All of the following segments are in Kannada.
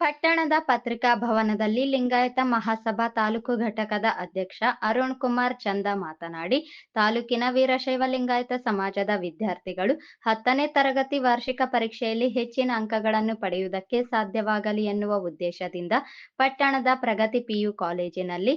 ಪಟ್ಟಣದ ಪತ್ರಿಕಾ ಭವನದಲ್ಲಿ ಲಿಂಗಾಯತ ಮಹಾಸಭಾ ತಾಲೂಕು ಘಟಕದ ಅಧ್ಯಕ್ಷ ಅರುಣ್ ಕುಮಾರ್ ಚಂದ ಮಾತನಾಡಿ, ತಾಲೂಕಿನ ವೀರಶೈವ ಲಿಂಗಾಯತ ಸಮಾಜದ ವಿದ್ಯಾರ್ಥಿಗಳು ಹತ್ತನೇ ತರಗತಿ ವಾರ್ಷಿಕ ಪರೀಕ್ಷೆಯಲ್ಲಿ ಹೆಚ್ಚಿನ ಅಂಕಗಳನ್ನು ಪಡೆಯುವುದಕ್ಕೆ ಸಾಧ್ಯವಾಗಲಿ ಎನ್ನುವ ಉದ್ದೇಶದಿಂದ ಪಟ್ಟಣದ ಪ್ರಗತಿ ಪಿಯು ಕಾಲೇಜಿನಲ್ಲಿ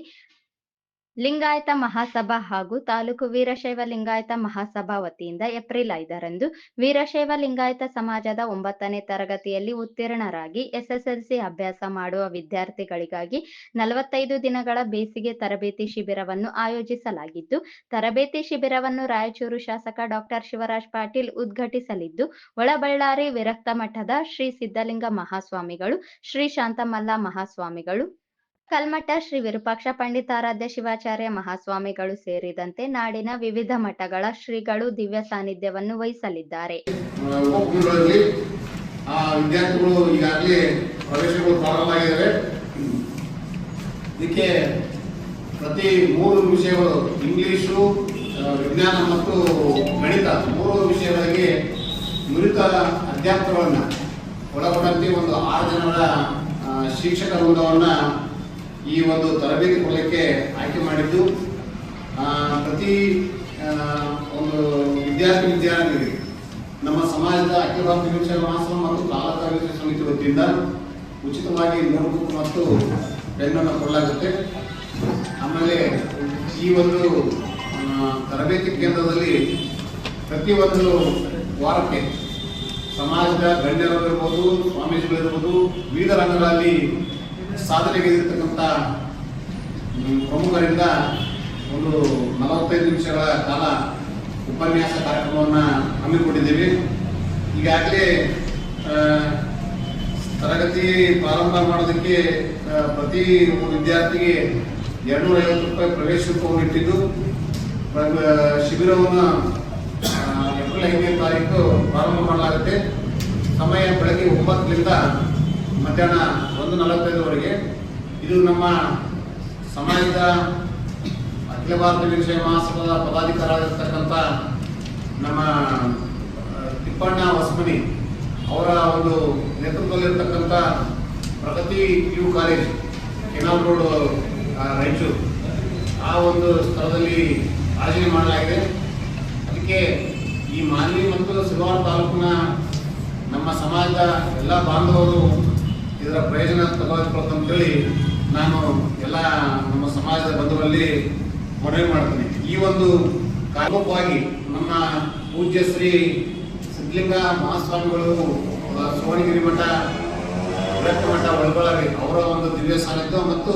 ಲಿಂಗಾಯತ ಮಹಾಸಭಾ ಹಾಗೂ ತಾಲೂಕು ವೀರಶೈವ ಲಿಂಗಾಯತ ಮಹಾಸಭಾ ವತಿಯಿಂದ ಏಪ್ರಿಲ್ ಐದರಂದು ವೀರಶೈವ ಲಿಂಗಾಯತ ಸಮಾಜದ ಒಂಬತ್ತನೇ ತರಗತಿಯಲ್ಲಿ ಉತ್ತೀರ್ಣರಾಗಿ ಎಸ್ಎಸ್ಎಲ್ಸಿ ಅಭ್ಯಾಸ ಮಾಡುವ ವಿದ್ಯಾರ್ಥಿಗಳಿಗಾಗಿ ನಲವತ್ತೈದು ದಿನಗಳ ಬೇಸಿಗೆ ತರಬೇತಿ ಶಿಬಿರವನ್ನು ಆಯೋಜಿಸಲಾಗಿದ್ದು, ತರಬೇತಿ ಶಿಬಿರವನ್ನು ರಾಯಚೂರು ಶಾಸಕ ಡಾಕ್ಟರ್ ಶಿವರಾಜ್ ಪಾಟೀಲ್ ಉದ್ಘಾಟಿಸಲಿದ್ದು, ಒಳಬಳ್ಳಾರಿ ವಿರಕ್ತ ಮಠದ ಶ್ರೀ ಸಿದ್ದಲಿಂಗ ಮಹಾಸ್ವಾಮಿಗಳು, ಶ್ರೀ ಶಾಂತಮಲ್ಲ ಮಹಾಸ್ವಾಮಿಗಳು ಕಲ್ಮಠ ಶ್ರೀ ವಿರೂಪಾಕ್ಷ ಪಂಡಿತಾರಾಧ್ಯ ಶಿವಾಚಾರ್ಯ ಮಹಾಸ್ವಾಮಿಗಳು ಸೇರಿದಂತೆ ನಾಡಿನ ವಿವಿಧ ಮಠಗಳ ಶ್ರೀಗಳು ದಿವ್ಯ ಸಾನ್ನಿಧ್ಯವನ್ನು ವಹಿಸಲಿದ್ದಾರೆ. ಇದಕ್ಕೆ ಪ್ರತಿ ಮೂರು ವಿಷಯಗಳು ಇಂಗ್ಲಿಷು ವಿಜ್ಞಾನ ಮತ್ತು ಗಣಿತ ಮೂರು ವಿಷಯಗಳಿಗೆ ನುರಿತ ಅಧ್ಯಾಪಕರನ್ನ ಒಳಗೊಂಡಂತೆ ಒಂದು ಆರು ಜನರ ಶಿಕ್ಷಕ ವೃಂದವನ್ನ ಈ ಒಂದು ತರಬೇತಿ ಕೊಡಲಿಕ್ಕೆ ಆಯ್ಕೆ ಮಾಡಿದ್ದು ಪ್ರತಿ ಒಂದು ವಿದ್ಯಾರ್ಥಿ ವಿದ್ಯಾರ್ಥಿಗಳಿಗೆ, ನಮ್ಮ ಸಮಾಜದ ಅಖಿಲ ಭಾರತ ವಿಷಯ ಮಹಾಸಭಾ ಮತ್ತು ತಾಲೂಕು ಅಭಿವೃದ್ಧಿ ಸಮಿತಿ ವತಿಯಿಂದ ಉಚಿತವಾಗಿ ನೋಟ್ಬುಕ್ ಮತ್ತು ಪೆನ್ನನ್ನು ಕೊಡಲಾಗುತ್ತೆ. ಆಮೇಲೆ ಈ ಒಂದು ತರಬೇತಿ ಕೇಂದ್ರದಲ್ಲಿ ಪ್ರತಿಯೊಂದು ವಾರಕ್ಕೆ ಸಮಾಜದ ಗಣ್ಯರಿರ್ಬೋದು, ಸ್ವಾಮೀಜಿಗಳಿರ್ಬೋದು, ವಿವಿಧ ರಂಗಗಳಲ್ಲಿ ಸಾಧನೆಗೈದಿರ್ತಕ್ಕಂಥ ಪ್ರಮುಖರಿಂದ ಒಂದು ನಲವತ್ತೈದು ನಿಮಿಷಗಳ ಕಾಲ ಉಪನ್ಯಾಸ ಕಾರ್ಯಕ್ರಮವನ್ನು ಹಮ್ಮಿಕೊಂಡಿದ್ದೀವಿ. ಈಗಾಗಲೇ ತರಗತಿ ಪ್ರಾರಂಭ ಮಾಡೋದಕ್ಕೆ ಪ್ರತಿ ವಿದ್ಯಾರ್ಥಿಗೆ ಎರಡುನೂರ ಐವತ್ತು ರೂಪಾಯಿ ಪ್ರವೇಶ ಶುಲ್ಕವನ್ನು ಇಟ್ಟಿದ್ದು ಶಿಬಿರವನ್ನು ಏಪ್ರಿಲ್ ಐದನೇ ತಾರೀಕು ಪ್ರಾರಂಭ ಮಾಡಲಾಗುತ್ತೆ. ಸಮಯ ಬೆಳಗ್ಗೆ ಒಂಬತ್ತರಿಂದ ಮಧ್ಯಾಹ್ನ ಒಂದು ನಲವತ್ತೈದರವರೆಗೆ ಇದು ನಮ್ಮ ಸಮಾಜದ ಅಖಿಲ ಭಾರತ ವಿಷಯ ಮಹಾಸಭಾದ ಪದಾಧಿಕಾರಿಯಾಗಿರ್ತಕ್ಕಂಥ ನಮ್ಮ ತಿಪ್ಪಣ್ಣ ಹೊಸಮನಿ ಅವರ ಒಂದು ನೇತೃತ್ವದಲ್ಲಿರ್ತಕ್ಕಂಥ Pragati U college, canal road Raichur ಆ ಒಂದು ಸ್ಥಳದಲ್ಲಿ ಆಯೋಜನೆ ಮಾಡಲಾಗಿದೆ. ಅದಕ್ಕೆ ಈ ಮಾನ್ವಿ ಮತ್ತು ಸಿಲ್ವಾರ್ ತಾಲೂಕಿನ ನಮ್ಮ ಸಮಾಜದ ಎಲ್ಲ ಬಾಂಧವರು ಇದರ ಪ್ರಯೋಜನ ತಗೋಬೇಕಂತೇಳಿ ನಾನು ಎಲ್ಲ ನಮ್ಮ ಸಮಾಜದ ಬಂಧುಗಳಲ್ಲಿ ಮನವಿ ಮಾಡ್ತೀನಿ. ಈ ಒಂದು ಕಾರ್ಯಕ್ರಮವಾಗಿ ನಮ್ಮ ಪೂಜ್ಯ ಶ್ರೀ ಸಿದ್ಧಲಿಂಗ ಮಹಾಸ್ವಾಮಿಗಳು ಸುವರ್ಣಗಿರಿ ಮಠ ಮಠ ಒಳಗೊಳ್ಳಬೇಕು ಅವರ ಒಂದು ದಿವ್ಯ ಸಾನ್ನಿಧ್ಯ ಮತ್ತು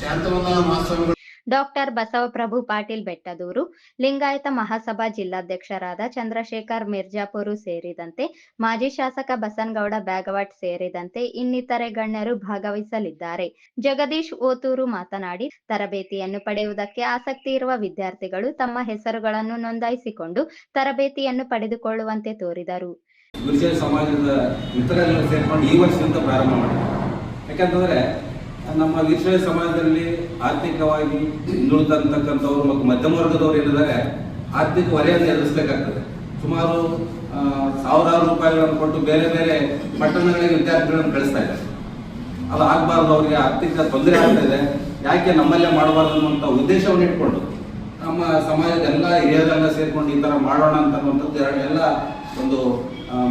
ಶಾಂತವಂದ ಮಹಾಸ್ವಾಮಿಗಳು ಡಾಕ್ಟರ್ ಬಸವಪ್ರಭು ಪಾಟೀಲ್ ಬೆಟ್ಟದೂರು, ಲಿಂಗಾಯತ ಮಹಾಸಭಾ ಜಿಲ್ಲಾಧ್ಯಕ್ಷರಾದ ಚಂದ್ರಶೇಖರ್ ಮಿರ್ಜಾಪುರು ಸೇರಿದಂತೆ ಮಾಜಿ ಶಾಸಕ ಬಸನಗೌಡ ಬ್ಯಾಗವಾಟ್ ಸೇರಿದಂತೆ ಇನ್ನಿತರೆ ಗಣ್ಯರು ಭಾಗವಹಿಸಲಿದ್ದಾರೆ. ಜಗದೀಶ್ ಓತೂರು ಮಾತನಾಡಿ, ತರಬೇತಿಯನ್ನು ಪಡೆಯುವುದಕ್ಕೆ ಆಸಕ್ತಿ ಇರುವ ವಿದ್ಯಾರ್ಥಿಗಳು ತಮ್ಮ ಹೆಸರುಗಳನ್ನು ನೋಂದಾಯಿಸಿಕೊಂಡು ತರಬೇತಿಯನ್ನು ಪಡೆದುಕೊಳ್ಳುವಂತೆ ತೋರಿದರು. ಗುರುಜನ ಸಮಾಜದ ಮಿತ್ರರೆಲ್ಲರೂ ಸೇರ್ಕೊಂಡು ಈ ವರ್ಷದಿಂದ ಪ್ರಾರಂಭ ಮಾಡಿದೆ ಯಾಕಂತಂದ್ರೆ ನಮ್ಮ ವೀರಶೈವ ಸಮಾಜದಲ್ಲಿ ಆರ್ಥಿಕವಾಗಿ ಹಿಂದುಳಿದಂತಕ್ಕಂಥವ್ರು ಮತ್ತು ಮಧ್ಯಮ ವರ್ಗದವ್ರು ಏನಿದ್ದಾರೆ, ಆರ್ಥಿಕ ಹೊರೆಯನ್ನು ಎದುರಿಸಬೇಕಾಗ್ತದೆ. ಸುಮಾರು ಸಾವಿರಾರು ರೂಪಾಯಿಗಳನ್ನು ಕೊಟ್ಟು ಬೇರೆ ಬೇರೆ ಪಟ್ಟಣಗಳಿಗೆ ವಿದ್ಯಾರ್ಥಿಗಳನ್ನು ಕಳಿಸ್ತಾ ಇದ್ದಾರೆ. ಅದು ಆಗಬಾರ್ದು, ಅವರಿಗೆ ಆರ್ಥಿಕ ತೊಂದರೆ ಆಗ್ತಾ ಯಾಕೆ ನಮ್ಮಲ್ಲೇ ಮಾಡಬಾರ್ದು ಅನ್ನುವಂಥ ಉದ್ದೇಶವನ್ನು ಇಟ್ಕೊಂಡು, ನಮ್ಮ ಸಮಾಜದ ಎಲ್ಲ ಹಿರಿಯರೆಲ್ಲ ಸೇರಿಕೊಂಡು ಈ ಥರ ಮಾಡೋಣ ಅಂತನ್ನುವಂಥದ್ದು ಎಲ್ಲ ಒಂದು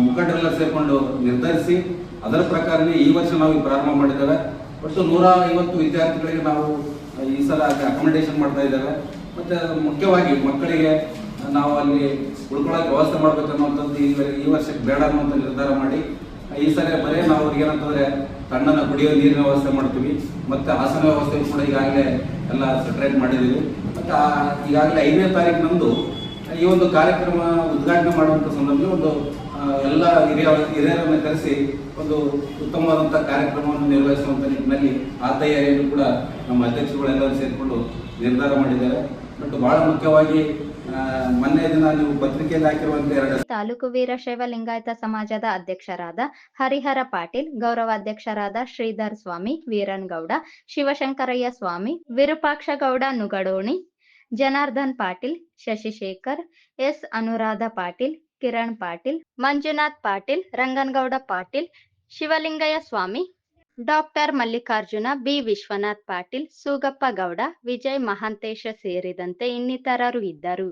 ಮುಖಂಡರೆಲ್ಲ ಸೇರಿಕೊಂಡು ನಿರ್ಧರಿಸಿ, ಅದರ ಪ್ರಕಾರನೇ ಈ ವರ್ಷ ನಾವು ಪ್ರಾರಂಭ ಮಾಡಿದ್ದೇವೆ. ಒಟ್ಟು ನೂರ ಐವತ್ತು ವಿದ್ಯಾರ್ಥಿಗಳಿಗೆ ನಾವು ಈ ಸಲ ಅಕಾಮಿಡೇಷನ್ ಮಾಡ್ತಾ ಇದ್ದೇವೆ. ಮತ್ತೆ ಮುಖ್ಯವಾಗಿ ಮಕ್ಕಳಿಗೆ ನಾವು ಅಲ್ಲಿ ಉಳ್ಕೊಳ್ಳೋಕೆ ವ್ಯವಸ್ಥೆ ಮಾಡ್ಬೇಕನ್ನುವಂಥದ್ದು ಈ ಈ ವರ್ಷಕ್ಕೆ ಬೇಡ ಅನ್ನುವಂಥ ನಿರ್ಧಾರ ಮಾಡಿ, ಈ ಸಲ ಬರೀ ನಾವು ಅವ್ರಿಗೆ ಏನಂತಂದ್ರೆ ತಣ್ಣನ ಕುಡಿಯೋ ನೀರಿನ ವ್ಯವಸ್ಥೆ ಮಾಡ್ತೀವಿ. ಮತ್ತೆ ಆಸನ ವ್ಯವಸ್ಥೆ ಕೂಡ ಈಗಾಗಲೇ ಎಲ್ಲ ಸೆಟ್ರೇಟ್ ಮಾಡಿದ್ದೀವಿ. ಮತ್ತೆ ಈಗಾಗಲೇ ಐದನೇ ತಾರೀಕಿನಂದು ಈ ಒಂದು ಕಾರ್ಯಕ್ರಮ ಉದ್ಘಾಟನೆ ಮಾಡುವಂಥ ಸಂದರ್ಭದಲ್ಲಿ ಒಂದು ಎಲ್ಲ ಹಿರಿಯ ಹಿರಿಯರನ್ನು ಕರೆಸಿ ಒಂದು ಉತ್ತಮವಾದಂಥ ಕಾರ್ಯಕ್ರಮವನ್ನು ನಿರ್ವಹಿಸುವಂಥ ನಿಟ್ಟಿನಲ್ಲಿ ಆ ತಯಾರಿಯನ್ನು ಕೂಡ ನಮ್ಮ ಅಧ್ಯಕ್ಷರುಗಳೆಲ್ಲರೂ ಸೇರಿಕೊಂಡು ನಿರ್ಧಾರ ಮಾಡಿದ್ದಾರೆ. ಬಟ್ ಬಹಳ ಮುಖ್ಯವಾಗಿ ತಾಲೂಕು ವೀರಶೈವ ಲಿಂಗಾಯತ ಸಮಾಜದ ಅಧ್ಯಕ್ಷರಾದ Harihara Patil ಗೌರವಾಧ್ಯಕ್ಷರಾದ Shridhar Swami Veerangowda Shivashankaraiah Swami Virupakshagowda Nugadoni, Janardhan Patil, Shashishekhar, S. Anuradha Patil Kiran Patil, Manjunath Patil, Ranganagowda Patil, Shivalingaiah Swami, doctor Mallikarjuna, B. Vishwanath Patil, Sugappa Gowda, Vijay Mahantesh ಸೇರಿದಂತೆ ಇನ್ನಿತರರು ಇದ್ದರು.